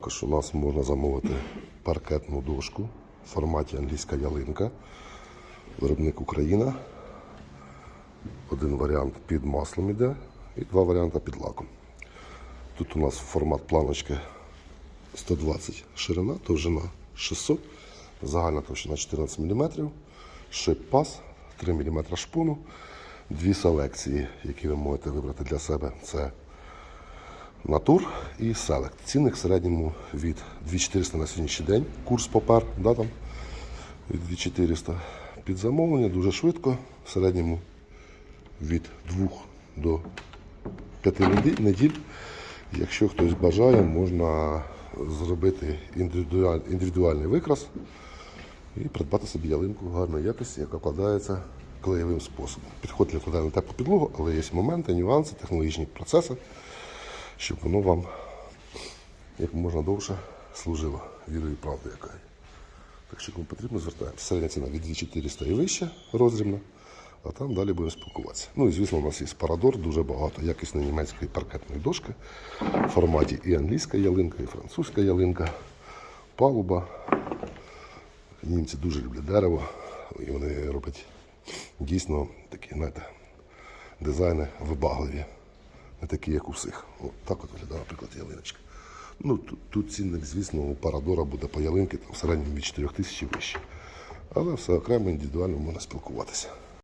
Також у нас можна замовити паркетну дошку в форматі англійська ялинка. Виробник Україна. Один варіант під маслом іде і два варіанти під лаком. Тут у нас формат планочки 120 ширина, довжина 600, загальна товщина 14 мм, шип пас, 3 мм шпуну, дві селекції, які ви можете вибрати для себе. Це Натур і Селект. Цінник в середньому від 2400 на сьогоднішній день. Курс попер, да, там, від 2400. Під замовлення дуже швидко, в середньому від 2 до 5 неділь-. Якщо хтось бажає, можна зробити індивідуаль- індивідуальний викрас і придбати собі ялинку гарної якості, яка вкладається клеєвим способом. Підходить для вкладання на теплу підлогу, але є моменти, нюанси, технологічні процеси, щоб воно вам як можна довше служило вірою і правдою яка. Так що кому потрібно, звертаємося. Середня ціна від 2400 і вище розрібна, а там далі будемо спілкуватися. Ну і звісно, у нас є парадор, дуже багато якісної німецької паркетної дошки в форматі і англійська ялинка, і французька ялинка, палуба. Німці дуже люблять дерево, і вони роблять дійсно такі, знаєте, дизайни вибагливі, не такі, як у всіх. От так от виглядає, наприклад, ялиночка. Ну, тут, тут цінник, звісно, у Парадора буде по ялинки там, в середньому від 4 тисяч вище. Але все окремо індивідуально можна спілкуватися.